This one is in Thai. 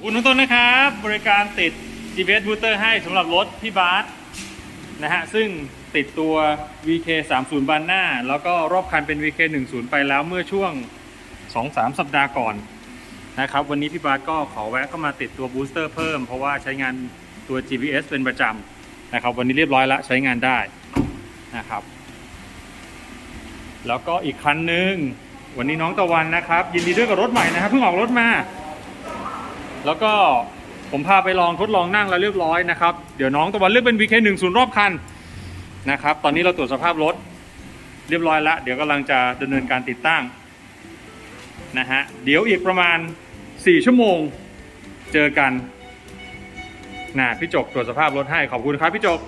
อบคุณทุกต้นนะครับ บริการติด GPS Booster ให้สำหรับรถพี่บาสนะฮะ ซึ่งติดตัว VK 3 0บานหน้า แล้วก็รอบคันเป็น VK 1 0ไปแล้วเมื่อช่วง 2-3 สัปดาห์ก่อนนะครับ วันนี้พี่บาสก็ขอแวะเข้ามาติดตัวบูสเตอร์เพิ่ม เพราะว่าใช้งานตัว GPS เป็นประจำนะครับ วันนี้เรียบร้อยแล้วใช้งานได้นะครับ แล้วก็อีกคันหนึ่งวันนี้น้องตะวันนะครับ ยินดีด้วยกับรถใหม่นะครับเพิ่งออกรถมา แล้วก็ผมพาไปลองทดลองนั่งแล้วเรียบร้อยนะครับ เดี๋ยวน้องตะวันเลือกเป็น VK 1 0รอบคันนะครับ ตอนนี้เราตรวจสภาพรถเรียบร้อยแล้ว เดี๋ยวกำลังจะดำเนินการติดตั้งนะฮะ เดี๋ยวอีกประมาณ 4 ชั่วโมงเจอกันนะพี่จกตรวจสภาพรถให้ขอบคุณครับพี่จก